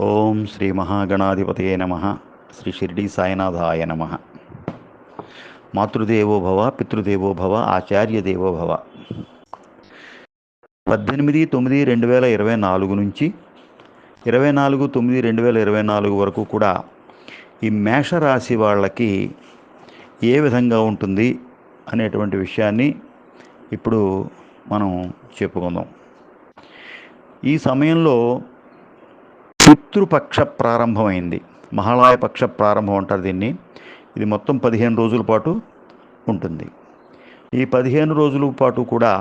ఓం శ్రీ మహాగణాధిపతయే నమ. శ్రీ షిర్డి సాయినాథాయ నమ. మాతృదేవోభవ పితృదేవోభవ ఆచార్య దేవోభవ పద్దెనిమిది తొమ్మిది రెండు వేల ఇరవై నాలుగు నుంచి ఇరవై నాలుగు తొమ్మిది రెండు వేల ఇరవై నాలుగు వరకు కూడా ఈ మేషరాశి వాళ్ళకి ఏ విధంగా ఉంటుంది అనేటువంటి విషయాన్ని ఇప్పుడు మనం చెప్పుకుందాం. ఈ సమయంలో పితృపక్ష ప్రారంభమైంది. మహాళాయ పక్ష ప్రారంభం అంటారు దీన్ని. ఇది మొత్తం పదిహేను రోజుల పాటు ఉంటుంది. ఈ పదిహేను రోజుల పాటు కూడా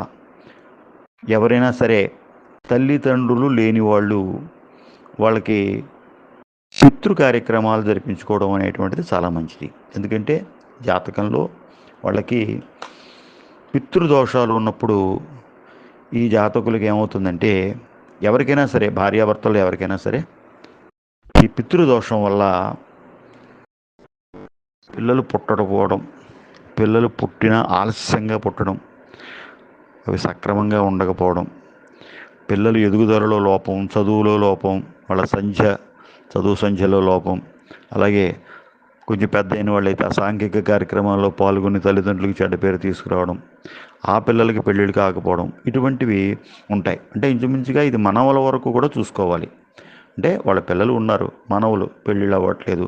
ఎవరైనా సరే తల్లిదండ్రులు లేని వాళ్ళు వాళ్ళకి పితృ కార్యక్రమాలు జరిపించుకోవడం అనేటువంటిది చాలా మంచిది. ఎందుకంటే జాతకంలో వాళ్ళకి పితృదోషాలు ఉన్నప్పుడు ఈ జాతకులకి ఏమవుతుందంటే ఎవరికైనా సరే భార్యాభర్తలు ఎవరికైనా సరే ఈ పితృదోషం వల్ల పిల్లలు పుట్టకపోవడం పిల్లలు పుట్టిన ఆలస్యంగా పుట్టడం అవి సక్రమంగా ఉండకపోవడం పిల్లలు ఎదుగుదలలో లోపం చదువులో లోపం వాళ్ళ సంఖ్య చదువు సంఖ్యలో లోపం అలాగే కొంచెం పెద్ద అయిన వాళ్ళైతే అసాంఘిక కార్యక్రమాల్లో పాల్గొని తల్లిదండ్రులకు చెడ్డ పేరు తీసుకురావడం ఆ పిల్లలకి పెళ్ళిళ్ళు కాకపోవడం ఇటువంటివి ఉంటాయి. అంటే ఇంచుమించుగా ఇది మనవల వరకు కూడా చూసుకోవాలి. అంటే వాళ్ళ పిల్లలు ఉన్నారు మనవులు పెళ్ళిళ్ళు అవ్వట్లేదు.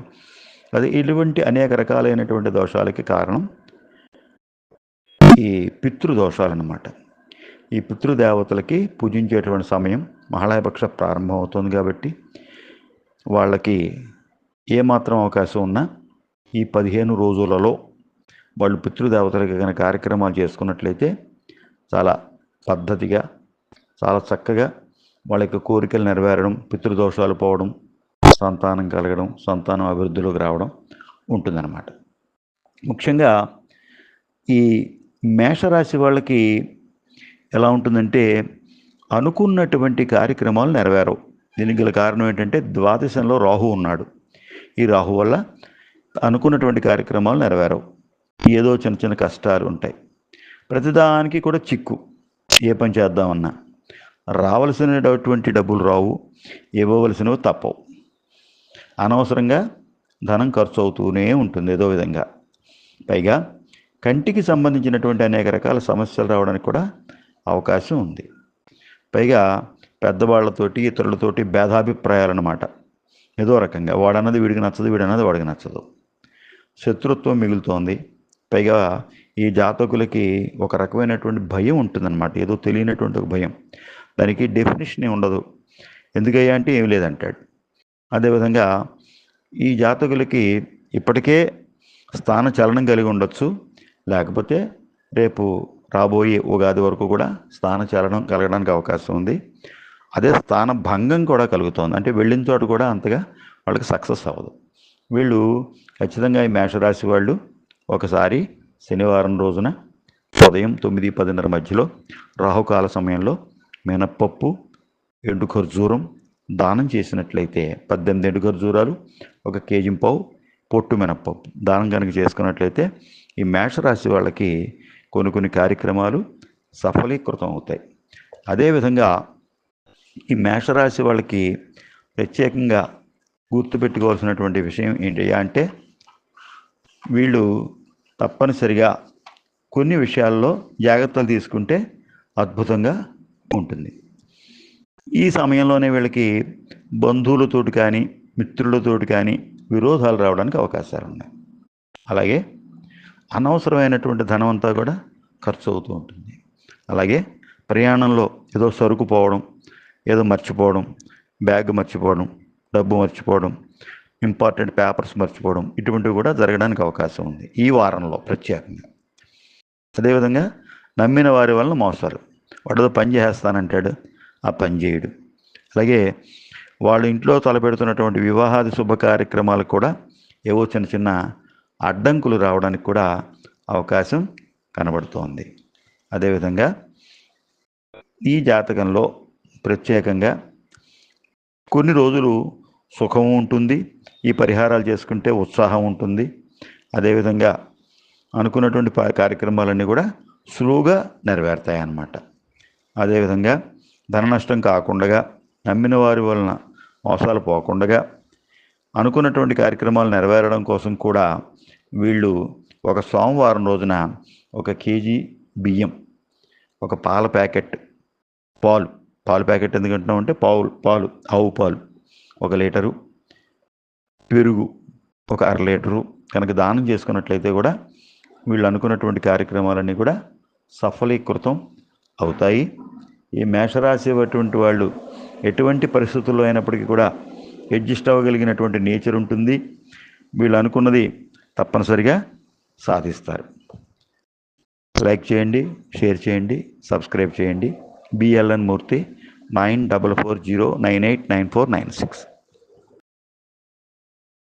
అది ఇటువంటి అనేక రకాలైనటువంటి దోషాలకి కారణం ఈ పితృదోషాలన్నమాట. ఈ పితృదేవతలకి పూజించేటువంటి సమయం మహాళయపక్ష ప్రారంభం అవుతుంది కాబట్టి వాళ్ళకి ఏమాత్రం అవకాశం ఉన్నా ఈ పదిహేను రోజులలో వాళ్ళు పితృదేవతలకి కనుక కార్యక్రమాలు చేసుకున్నట్లయితే చాలా పద్ధతిగా చాలా చక్కగా వాళ్ళ యొక్క కోరికలు నెరవేరడం పితృదోషాలు పోవడం సంతానం కలగడం సంతానం అభివృద్ధిలోకి రావడం ఉంటుందన్నమాట. ముఖ్యంగా ఈ మేషరాశి వాళ్ళకి ఎలా ఉంటుందంటే అనుకున్నటువంటి కార్యక్రమాలు నెరవేరవు. దీనికి గల కారణం ఏంటంటే ద్వాదశంలో రాహు ఉన్నాడు. ఈ రాహు వల్ల అనుకున్నటువంటి కార్యక్రమాలు నెరవేరవు. ఏదో చిన్న చిన్న కష్టాలు ఉంటాయి. ప్రతిదానికి కూడా చిక్కు. ఏ పని చేద్దామన్నా. రావలసినటువంటి డబ్బులు రావు ఇవ్వవలసినవి తప్పవు. అనవసరంగా ధనం ఖర్చు అవుతూనే ఉంటుంది ఏదో విధంగా. పైగా కంటికి సంబంధించినటువంటి అనేక రకాల సమస్యలు రావడానికి కూడా అవకాశం ఉంది. పైగా పెద్దవాళ్ళతోటి ఇతరులతోటి భేదాభిప్రాయాలు అన్నమాట. ఏదో రకంగా వాడన్నది వీడికి నచ్చదు వీడన్నది వాడికి నచ్చదు. శత్రుత్వం మిగులుతోంది. పైగా ఈ జాతకులకి ఒక రకమైనటువంటి భయం ఉంటుందన్నమాట. ఏదో తెలియనటువంటి ఒక భయం. దానికి డెఫినేషన్ ఉండదు. ఎందుకయ్యా అంటే ఏం లేదంటాడు. అదేవిధంగా ఈ జాతకులకి ఇప్పటికే స్థాన చలనం కలిగి ఉండొచ్చు. లేకపోతే రేపు రాబోయే ఉగాది వరకు కూడా స్థాన చలనం కలగడానికి అవకాశం ఉంది. అదే స్థాన భంగం కూడా కలుగుతోంది. అంటే వెళ్ళిన చోట కూడా అంతగా వాళ్ళకి సక్సెస్ అవ్వదు. వీళ్ళు ఖచ్చితంగా ఈ మేషరాశి వాళ్ళు ఒకసారి శనివారం రోజున ఉదయం తొమ్మిది పదిన్నర మధ్యలో రాహుకాల సమయంలో మినప్పప్పు ఎండు ఖర్జూరం దానం చేసినట్లయితే పద్దెనిమిది ఎండు ఖర్జూరాలు ఒక కేజీ పావు పొట్టు మినప్పప్పు. దానం కనుక చేసుకున్నట్లయితే ఈ మేషరాశి వాళ్ళకి కొన్ని కొన్ని కార్యక్రమాలు సఫలీకృతం అవుతాయి. అదేవిధంగా ఈ మేషరాశి వాళ్ళకి ప్రత్యేకంగా గుర్తుపెట్టుకోవాల్సినటువంటి విషయం ఏంటి అంటే వీళ్ళు తప్పనిసరిగా కొన్ని విషయాల్లో జాగ్రత్తలు తీసుకుంటే అద్భుతంగా ఉంటుంది. ఈ సమయంలోనే వీళ్ళకి బంధువులతోటి కానీ మిత్రులతోటి కానీ విరోధాలు రావడానికి అవకాశాలు ఉన్నాయి. అలాగే అనవసరమైనటువంటి ధనం అంతా కూడా ఖర్చు అవుతూ ఉంటుంది. అలాగే ప్రయాణంలో ఏదో సరుకు పోవడం ఏదో మర్చిపోవడం బ్యాగ్ మర్చిపోవడం డబ్బు మర్చిపోవడం ఇంపార్టెంట్ పేపర్స్ మర్చిపోవడం ఇటువంటివి కూడా జరగడానికి అవకాశం ఉంది ఈ వారంలో ప్రత్యేకంగా. అదేవిధంగా నమ్మిన వారి వలన మోసాలు వాడితో పని చేస్తానంటాడు ఆ పని చేయడు. అలాగే వాళ్ళ ఇంట్లో తలపెడుతున్నటువంటి వివాహాది శుభ కార్యక్రమాలు కూడా ఏవో చిన్న చిన్న అడ్డంకులు రావడానికి కూడా అవకాశం కనబడుతోంది. అదేవిధంగా ఈ జాతకంలో ప్రత్యేకంగా కొన్ని రోజులు సుఖం ఉంటుంది. ఈ పరిహారాలు చేసుకుంటే ఉత్సాహం ఉంటుంది. అదేవిధంగా అనుకున్నటువంటి ప- కార్యక్రమాలన్నీ కూడా సులువుగా నెరవేరుతాయి అన్నమాట అదేవిధంగా ధన నష్టం కాకుండా నమ్మిన వారి వలన మోసాలు పోకుండా అనుకున్నటువంటి కార్యక్రమాలు నెరవేరడం కోసం కూడా వీళ్ళు ఒక సోమవారం రోజున ఒక కేజీ బియ్యం ఒక పాల ప్యాకెట్ పాలు పాలు ప్యాకెట్ ఎందుకంటున్నాం అంటే పాలు పాలు ఆవు పాలు ఒక లీటరు పెరుగు ఒక అర లీటరు కనుక దానం చేసుకున్నట్లయితే కూడా వీళ్ళు అనుకున్నటువంటి కార్యక్రమాలన్నీ కూడా సఫలీకృతం అవుతాయి. ఈ మేషరాశి అటువంటి వాళ్ళు ఎటువంటి పరిస్థితుల్లో అయినప్పటికీ కూడా అడ్జస్ట్ అవ్వగలిగినటువంటి నేచర్ ఉంటుంది. వీళ్ళు అనుకున్నది తప్పనిసరిగా సాధిస్తారు. లైక్ చేయండి షేర్ చేయండి సబ్స్క్రైబ్ చేయండి. BLN Murthy nine double four zero nine eight nine four nine six.